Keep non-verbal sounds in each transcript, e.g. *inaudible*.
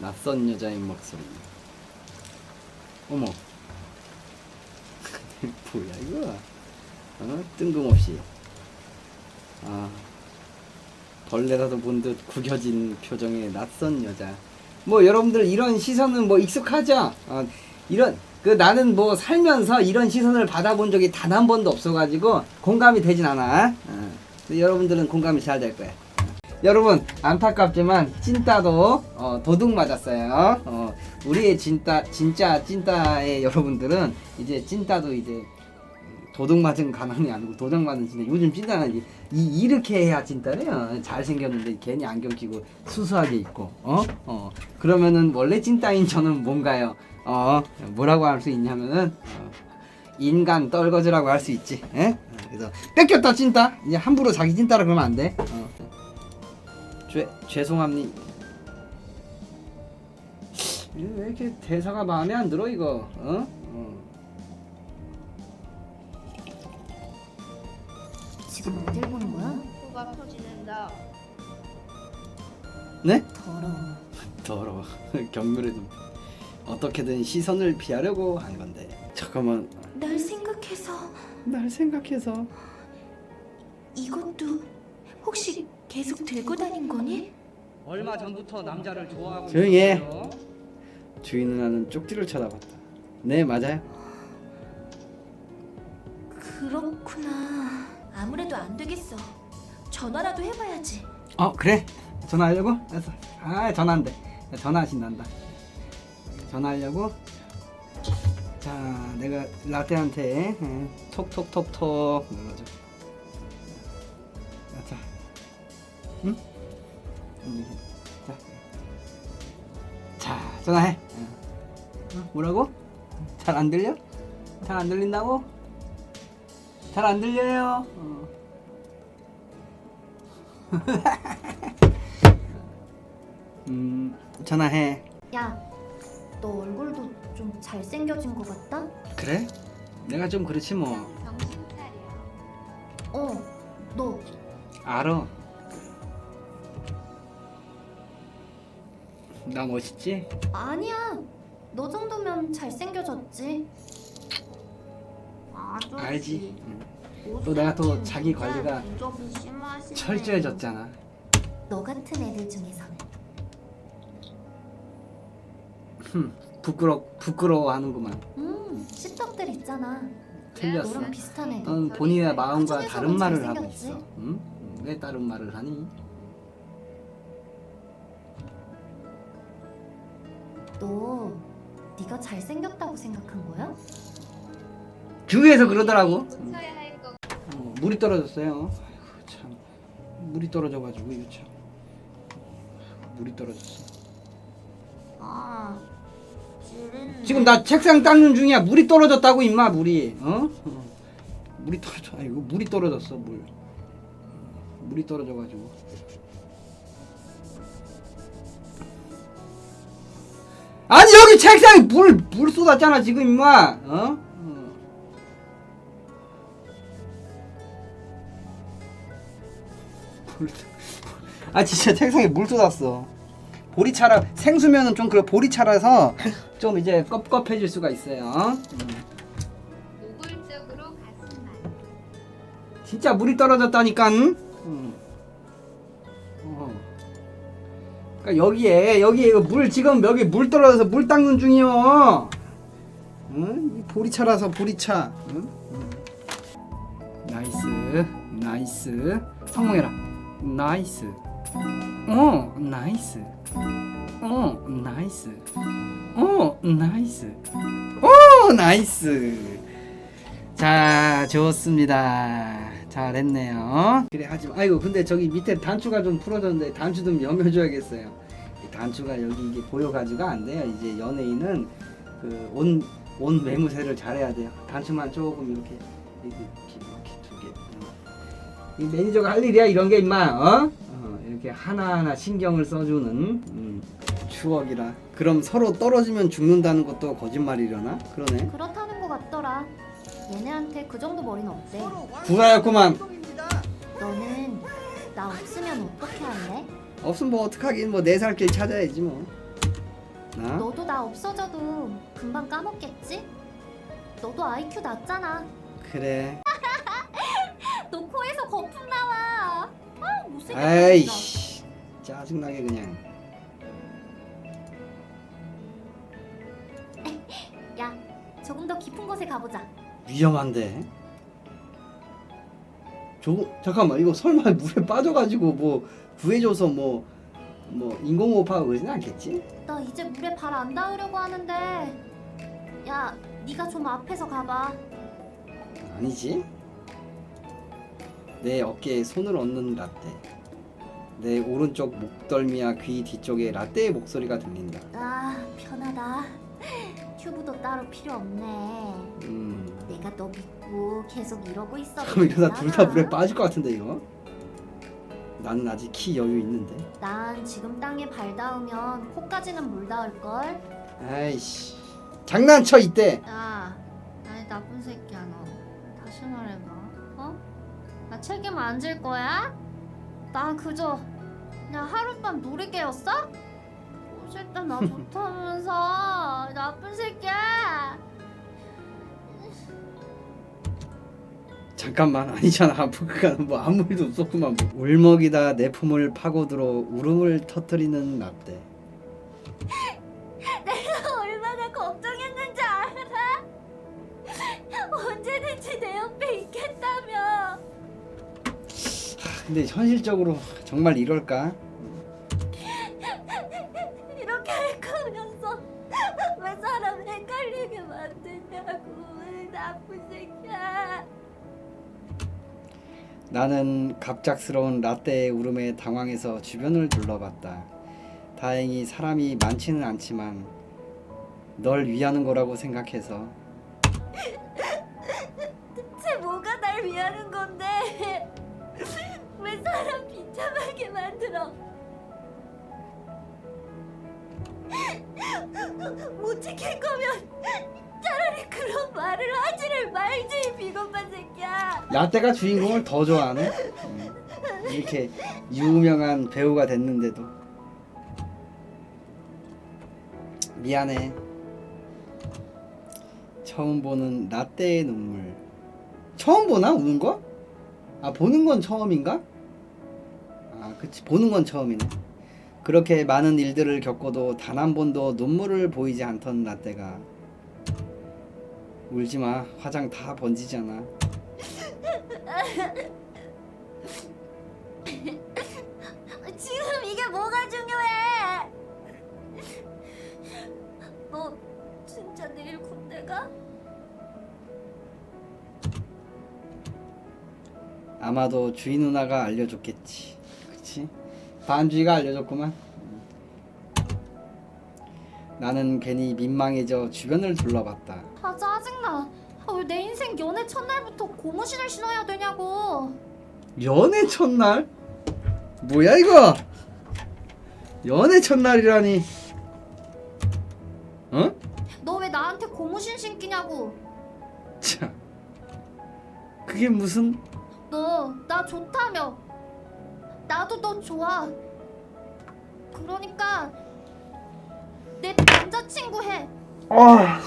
낯선 여자의 목소리. 어머. *laughs* 뭐야 이거? 어? 뜬금없이. 아. 벌레라도 본 듯 구겨진 표정의 낯선 여자. 뭐 여러분들 이런 시선은 뭐 익숙하죠? 어, 이런 그 나는 뭐 살면서 이런 시선을 받아본 적이 단 한 번도 없어가지고 공감이 되진 않아. 어. 여러분들은 공감이 잘 될 거야. 여러분 안타깝지만 찐따도 어, 도둑 맞았어요. 어, 우리의 진따 진짜 찐따의 여러분들은 이제 찐따도 이제 도둑 맞은 가난이 아니고 도둑 맞은 진짜 요즘 찐따는 이, 이 이렇게 해야 찐따래요. 잘 생겼는데 괜히 안경 끼고 수수하게 입고 어? 어 그러면은 원래 찐따인 저는 뭔가요? 어 뭐라고 할 수 있냐면은 어, 인간 떨거지라고 할 수 있지. 에? 어, 그래서 뺏겼다 찐따. 이제 함부로 자기 찐따라 그러면 안 돼. 어. 죄 죄송합니다. 왜 이렇게 대사가 마음에 안 들어 이거? 어? 어. 지금 어딜 보는 거야? 코가 터지는다. 네? 더러워. *laughs* 더러워. *laughs* 경멸의 눈. 어떻게든 시선을 피하려고 한 건데. 잠깐만. 날 생각해서 날 생각해서. 이것도 혹시 계속 들고 다닌 거니? 얼마 전부터 남자를 좋아하고 조용히 해. 있었어요. 주인 누나는 쪽지를 쳐다봤다. 네 맞아요. 그렇구나. 아무래도 안 되겠어. 전화라도 해봐야지. 어 그래. 전화하려고? 알았어. 아 전화 안 돼. 전화하신단다. 전화하려고. 자 내가 라떼한테 응, 톡톡톡톡 눌러줘. 응? 응, 자. 자 전화해. 응. 어, 뭐라고? 잘 안 들려? 잘 안 들린다고? 잘 안 들려요. 어. *laughs* 음 전화해. 야, 너 얼굴도 좀 잘생겨진 것 같다? 그래? 내가 좀 그렇지 뭐. 정신 차려. 어, 너 알아. 나 멋있지? 아니야. 너 정도면 잘생겨졌지. 아저씨. 알지. 응. 또 내가 또 자기 관리가. 철저해졌잖아. 너 같은 애들 중에서는. 흠, 부끄러 부끄러워하는구만. 음, 씹덕들 있잖아. 틀렸어. 너랑 비슷한 애들. 넌 본인의 마음과 그중에서는 다른 말을 하고? 있어. 응? 왜 다른 말을 하니? 너 네가 잘생겼다고 생각한 거야? 주위에서 그러더라고. 응. 쳐야 할 거. 어, 물이 떨어졌어요. 아이고 참 물이 떨어져가지고 이거 참 물이 떨어졌어. 아. 지른. 지금 나 책상 닦는 중이야. 물이 떨어졌다고 임마 물이. 어? 어. 물이 떨어져. 아이고 물이 떨어졌어 물. 물이 떨어져가지고. 아니 여기 책상에 물 물 쏟았잖아 지금 임마. 어? 어. 물- 아 진짜 책상에 물 쏟았어. 보리차라 생수면은 좀 그래 보리차라서 좀 이제 껍껍해질 수가 있어요. 음. 진짜 물이 떨어졌다니까. 음. 그러니까 여기에 여기에 이거 물 지금 여기 물 떨어져서 물 닦는 중이요. 응? 이 보리차라서 보리차. 응? 응. 나이스 나이스 성공해라. 나이스. 어 나이스. 어 나이스. 어 나이스. 어 나이스. 자 좋습니다. 잘했네요. 그래 하지마. 아이고 근데 저기 밑에 단추가 좀 풀어졌는데 단추 좀 여며줘야겠어요. 이 단추가 여기 이게 보여가지고 안 돼요. 이제 연예인은 그온 온 매무새를 잘해야 돼요. 단추만 조금 이렇게 이렇게 이렇게 두개. 이 매니저가 할 일이야 이런 게 임마 어? 어 이렇게 하나하나 신경을 써주는 음, 추억이라. 그럼 서로 떨어지면 죽는다는 것도 거짓말이려나? 그러네. 그렇다는 것 같더라. 얘네한테 그 정도 머리는 없대. 구사였구만 너는 나 없으면 어떻게 할래? 없으면 뭐 어떡하긴 뭐 내 살 길 찾아야지 뭐 나? 너도 나 없어져도 금방 까먹겠지? 너도 IQ 낮잖아. 그래. *laughs* 너 코에서 거품 나와. 아 못생겼다. 진짜. 아이씨 짜증나게 그냥. *laughs* 야 조금 더 깊은 곳에 가보자. 위험한데. 저 잠깐만 이거 설마 *laughs* 물에 빠져가지고 뭐 구해줘서 뭐 뭐 인공호흡하고 그러진 않겠지? 나 이제 물에 발 안 닿으려고 하는데. 야 네가 좀 앞에서 가봐. 아니지. 내 어깨에 손을 얹는 라떼. 내 오른쪽 목덜미와 귀 뒤쪽에 라떼의 목소리가 들린다. 아 편하다. *laughs* 튜브도 따로 필요 없네. 음. 내가 너 믿고 계속 이러고 있어. 그럼 이러다 둘 다 물에 빠질 것 같은데 이거? 나는 아직 키 여유 있는데. 난 지금 땅에 발 닿으면 코까지는 물 닿을 걸. 아이씨. 장난쳐 이때. 야, 나이 나쁜 새끼야 너. 다시 말해봐. 어? 나 책임 안 질 거야? 나 그저 그냥 하룻밤 놀이개였어? 어쨌든 나 *laughs* 좋다면서 나쁜 새끼야. 잠깐만 아니잖아 *laughs* 그간 뭐 아무 일도 없었구만 뭐. 울먹이다 내 품을 파고들어 울음을 터뜨리는 라떼 *laughs* 내가 얼마나 걱정했는지 알아? 언제든지 내 옆에 있겠다며. 근데 현실적으로 정말 이럴까? 나는 갑작스러운 라떼의 울음에 당황해서 주변을 둘러봤다 다행히 사람이 많지는 않지만 널 위하는 거라고 생각해서 대체 뭐가 날 위하는 건데? 왜 사람 비참하게 만들어? 못 지킬 거면 차라리 그런 말을 하지를 말지 비겁한 새끼야. 라떼가 주인공을 더 좋아하네? 음, 이렇게 유명한 배우가 됐는데도. 미안해. 처음 보는 라떼의 눈물. 처음 보나? 우는 거? 아 보는 건 처음인가? 아 그치. 보는 건 처음이네. 그렇게 많은 일들을 겪고도 단 한 번도 눈물을 보이지 않던 라떼가 울지 마 화장 다 번지잖아 지금 이게 뭐가 중요해? 너 진짜 내일 군대 가? 아마도 주인 누나가 알려줬겠지. 그치? 반주이가 알려줬구만. 나는 괜히 민망해져 주변을 둘러봤다. 아 짜증나. 아, 왜 내 인생 연애 첫날부터 고무신을 신어야 되냐고. 연애 첫날? 뭐야 이거? 연애 첫날이라니. 어? 너 왜 나한테 고무신 신기냐고. 참. 그게 무슨? 너 나 좋다며. 나도 너 좋아. 그러니까 내 남자친구 해. 아,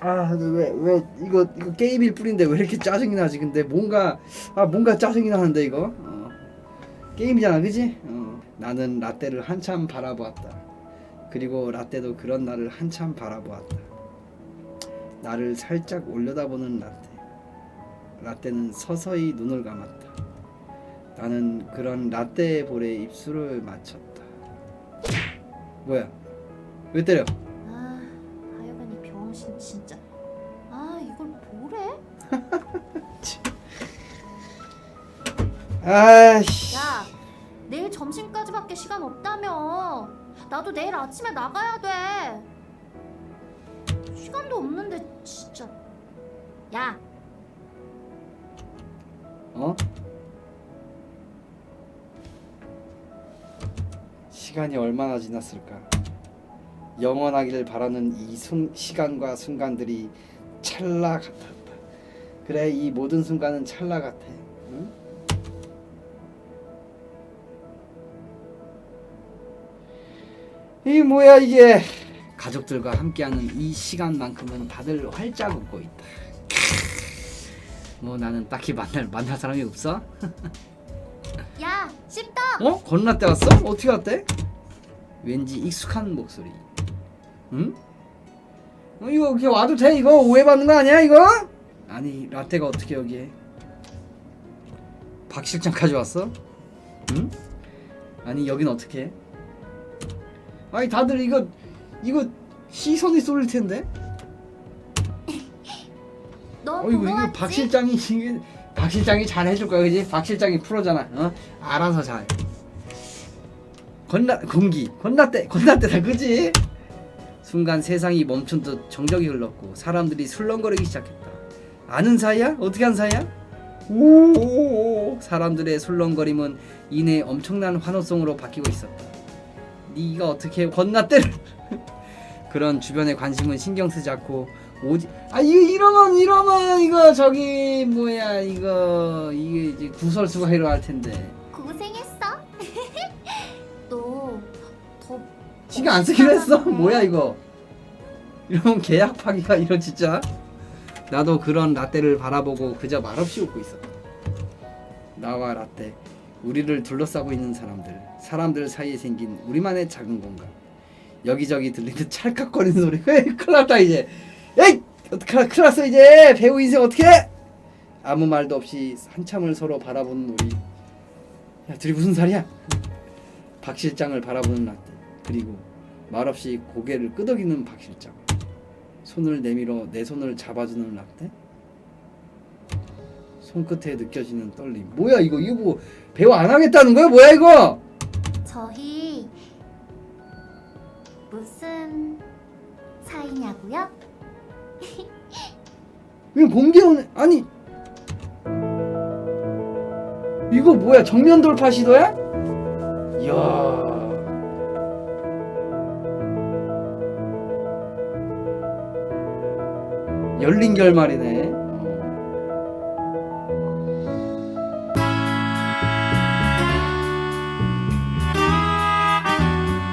아왜왜 이거 이거 게임일 뿐인데 왜 이렇게 짜증이 나지? 근데 뭔가 아 뭔가 짜증이 나는데 이거 어. 게임이잖아, 그지? 어. 나는 라떼를 한참 바라보았다. 그리고 라떼도 그런 나를 한참 바라보았다. 나를 살짝 올려다보는 라떼. 라떼는 서서히 눈을 감았다. 나는 그런 라떼의 볼에 입술을 맞췄다. 뭐야? 왜 때려? 아, 하여간 이 병신 진짜. 아, 이걸 뭐래? *laughs* 아이씨. 야, 내일 점심까지밖에 시간 없다며. 나도 내일 아침에 나가야 돼. 시간도 없는데 진짜. 야, 어? 시간이 얼마나 지났을까? 영원하기를 바라는 이 순, 시간과 순간들이 찰나 같았다. 그래, 이 모든 순간은 찰나 같아. 응? 이 뭐야 이게 가족들과 함께하는 이 시간만큼은 다들 활짝 웃고 있다. 뭐 나는 딱히 만날 만날 사람이 없어? 야 씹다 어? 건너 때 왔어? 어떻게 왔대? 왠지 익숙한 목소리. 응? 어, 이거 이렇게 와도 돼? 이거 오해받는 거 아니야 이거? 아니 라떼가 어떻게 여기에? 박 실장까지 왔어? 응? 아니 여긴 어떻게? 아니 다들 이거 이거 시선이 쏠릴 텐데? 너 어 이거 이거 왔지? 박 실장이 이게 박 실장이 잘 해줄 거야 그지? 박 실장이 프로잖아 어? 알아서 잘 건나 공기 건나 때 건나 때다 그지? 순간 세상이 멈춘 듯 정적이 흘렀고 사람들이 술렁거리기 시작했다. 아는 사이야? 어떻게 한 사이야? 오 사람들의 술렁거림은 이내 엄청난 환호성으로 바뀌고 있었다. 네가 어떻게 건나때를 *laughs* 그런 주변의 관심은 신경 쓰지 않고 오지 아 이거 이러면 이러면 이거 저기 뭐야 이거 이게 이제 구설수가 일어날 텐데. 고생했어. *laughs* 너 더 지가 안 쓰기로 했어? *laughs* 뭐야 이거 이러면 계약 파기가 이런 진짜 나도 그런 라떼를 바라보고 그저 말없이 웃고 있었다 나와 라떼 우리를 둘러싸고 있는 사람들 사람들 사이에 생긴 우리만의 작은 공간. 여기저기 들리는 찰칵거리는 소리. *laughs* 에이 큰일 났다 이제. 에이 어떡하나 큰일 났어 이제. 배우 인생 어떻게 아무 말도 없이 한참을 서로 바라보는 우리. 야 둘이 무슨 살이야? 박 실장을 바라보는 라떼. 그리고 말없이 고개를 끄덕이는 박 실장 손을 내밀어 내 손을 잡아주는 라떼? 손끝에 느껴지는 떨림. 뭐야 이거? 이거 뭐 배우 안 하겠다는 거야? 뭐야 이거? 저희 무슨 사이냐고요? *laughs* 이거 공개는 아니. 이거 뭐야? 정면 돌파 시도야? 이야 열린 결말이네